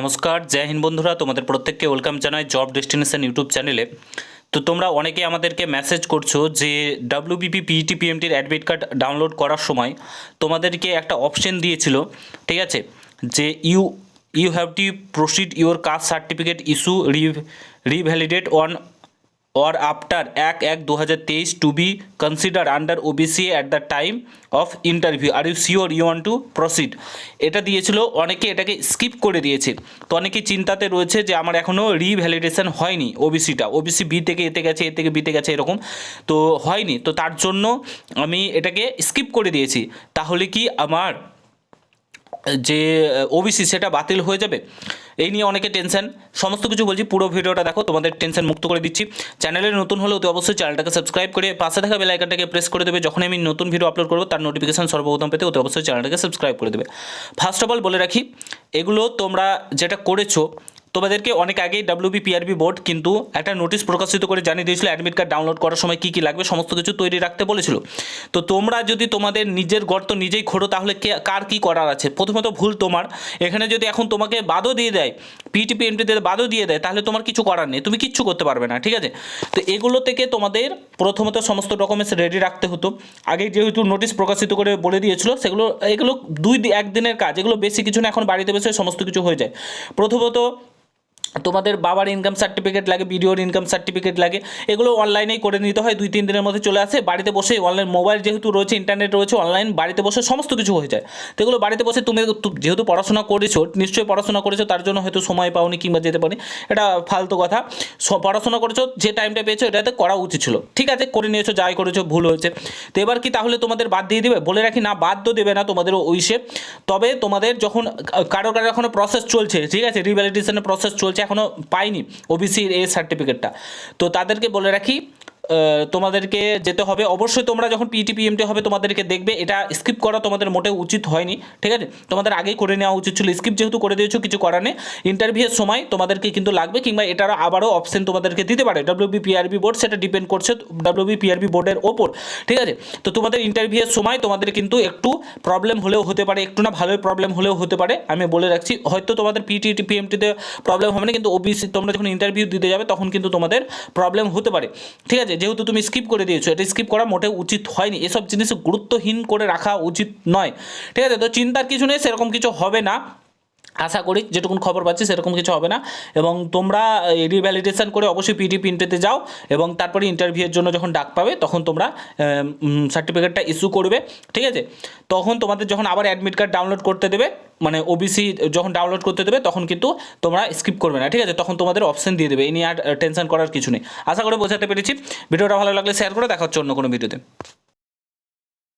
নমস্কার, জয় হিন্দ বন্ধুরা। তোমাদের প্রত্যেককে ওয়েলকাম জানাই জব ডেস্টিনেশন ইউটিউব চ্যানেলে। তো তোমরা অনেকে আমাদেরকে মেসেজ করছ যে ডাব্লিউবিপি পিইটি পিএমটির অ্যাডমিট কার্ড ডাউনলোড করার সময় তোমাদেরকে একটা অপশন দিয়েছিল, ঠিক আছে? যে you you have to proceed your caste certificate issue re revalidate on or after এক এক দু হাজার তেইশ to be consider under OBC at the time of interview are you sure you want to proceed এটা দিয়েছিল, অনেকে এটাকে skip করে দিয়েছে। তো অনেকে চিন্তাতে রয়েছে যে আমার এখনও রিভ্যালিডেশন হয়নি ওবিসিটা ওবিসি বি থেকে এতে গেছে, এ থেকে বিতে গেছে, এরকম। তো হয়নি। তো তার জন্য আমি এটাকে স্কিপ করে দিয়েছি। তাহলে কি আমার যে ওবিসি সেটা বাতিল হয়ে যাবে? এই নিয়ে অনেকে টেনশন সমস্ত কিছু বলছি, পুরো ভিডিওটা দেখো, তোমাদের টেনশন মুক্ত করে দিচ্ছি। চ্যানেলে নতুন হলেও তো অবশ্যই চ্যানেলটাকে সাবস্ক্রাইব করে পাশে থাকা বেল আইকনটাকে প্রেস করে দেবে যখন আমি নতুন ভিডিও আপলোড করব, তার নোটিফিকেশন সর্বপ্রথম পেতে অতি অবশ্যই চ্যানেলটাকে সাবস্ক্রাইব করে দেবে। ফার্স্ট অফ অল বলে রাখি, এগুলো তোমরা যেটা করেছ তোমাদেরকে অনেক আগেই ডাব্লিউবি পিআরবি বোর্ড কিন্তু একটা নোটিশ প্রকাশিত করে জানিয়ে দিয়েছিল অ্যাডমিট কার্ড ডাউনলোড করার সময় কী কী লাগবে, সমস্ত কিছু তৈরি রাখতে বলেছিল। তো তোমরা যদি তোমাদের নিজের গর্ত নিজেই খোঁড়ো, তাহলে কে, কার কী করার আছে? প্রথমত ভুল তোমার। এখানে যদি এখন তোমাকে বাদও দিয়ে দেয় পিটিপি এমটিতে বাদও দিয়ে দেয়, তাহলে তোমার কিছু করার নেই। তুমি কিচ্ছু করতে পারবে না, ঠিক আছে? তো এগুলো থেকে তোমাদের প্রথমত সমস্ত ডকুমেন্টস রেডি রাখতে হতো। আগে যেহেতু নোটিশ প্রকাশিত করে বলে দিয়েছিল, সেগুলো, এগুলো দুই, একদিনের কাজ। এগুলো বেশি কিছু না, এখন বাড়িতে বসে সমস্ত কিছু হয়ে যায়। প্রথমত তোমাদের বাবার ইনকাম সার্টিফিকেট লাগে বিডিওর ইনকাম সার্টিফিকেট লাগে, এগুলো অনলাইনেই করে নিতে হয়, দুই, তিন দিনের মধ্যে চলে আসে, বাড়িতে বসে অনলাইন মোবাইল যেহেতু রয়েছে ইন্টারনেট রয়েছে অনলাইন বাড়িতে বসে সমস্ত কিছু হয়ে যায়। তো এগুলো বাড়িতে বসে তুমি যেহেতু পড়াশোনা করেছ, নিশ্চয়ই পড়াশোনা করেছ, তার জন্য হয়তো সময় পাওনি কিংবা যেতে পারি এটা ফালতু কথা। পড়াশোনা করেছ, যে টাইমটা পেয়েছ, এটাতে করা উচিত ছিল। ঠিক আছে, করে নিয়েছো, যাই করেছ, ভুল হয়েছে। তো এবার কি তাহলে তোমাদের বাদ দিয়ে দিবে? বলে রাখি না, বাদ তো দেবে না তোমাদের ওইসে তবে তোমাদের যখন কারও কারও এখনও প্রসেস চলছে, ঠিক আছে রিভ্যালিডেশনের প্রসেস চলছে। এখনও পাইনি ওবিসির এই সার্টিফিকেটটা তো তাদেরকে বলে রাখি তোমাদেরকে যেতে হবে। অবশ্যই তোমরা যখন পিটি পিএমটি হবে, তোমাদেরকে দেখবে। এটা স্কিপ করা তোমাদের মোটেও উচিত হয়নি, ঠিক আছে? তোমাদের আগেই করে নেওয়া উচিত ছিল। স্কিপ যেহেতু করে দিয়েছ, কিছু করার নেই। ইন্টারভিউয়ের সময় তোমাদেরকে কিন্তু লাগবে, কিংবা এটার আবারও অপশন তোমাদেরকে দিতে পারে। ডাব্লিউবি পিআরবি বোর্ড সেটা ডিপেন্ড করছে ডাব্লিউবি পিআরবি বোর্ডের ওপর, ঠিক আছে? তো তোমাদের ইন্টারভিউয়ের সময় তোমাদের কিন্তু একটু প্রবলেম হলেও হতে পারে, একটু না ভালোই প্রবলেম হলেও হতে পারে, আমি বলে রাখছি। হয়তো তোমাদের পিটি পিএমটিতে প্রবলেম হবে না, কিন্তু ওবিসি তোমরা যখন ইন্টারভিউ দিতে যাবে, তখন কিন্তু তোমাদের প্রবলেম হতে পারে, ঠিক আছে? যেহেতু তুমি স্কিপ করে দিয়েছ, এটা স্কিপ করা মোটে উচিত হয়নি। এসব জিনিস গুরুত্বহীন করে রাখা উচিত নয়। ঠিক আছে, তো চিন্তার কিছু নেই, সেরকম কিছু হবে না। আশা করি যেটুকুন খবর পাচ্ছি সেরকম কিছু হবে না। এবং তোমরা রিভ্যালিডেশন করে অবশ্যই পিটি প্রিন্টেতে যাও এবং তারপরে ইন্টারভিউয়ের জন্য যখন ডাক পাবে, তখন তোমরা সার্টিফিকেটটা ইস্যু করবে। ঠিক আছে? তখন তোমাদের যখন আবার অ্যাডমিট কার্ড ডাউনলোড করতে দেবে মানে ওবিসি যখন ডাউনলোড করতে দেবে, তখন কিন্তু তোমরা স্কিপ করবে না। ঠিক আছে? তখন তোমাদের অপশন দিয়ে দেবে। এই নিয়ে আর টেনশন করার কিছু নেই। আশা করে বোঝাতে পেরেছি। ভিডিওটা ভালো লাগলে শেয়ার করে দেখা হচ্ছে অন্য কোনো ভিডিওতে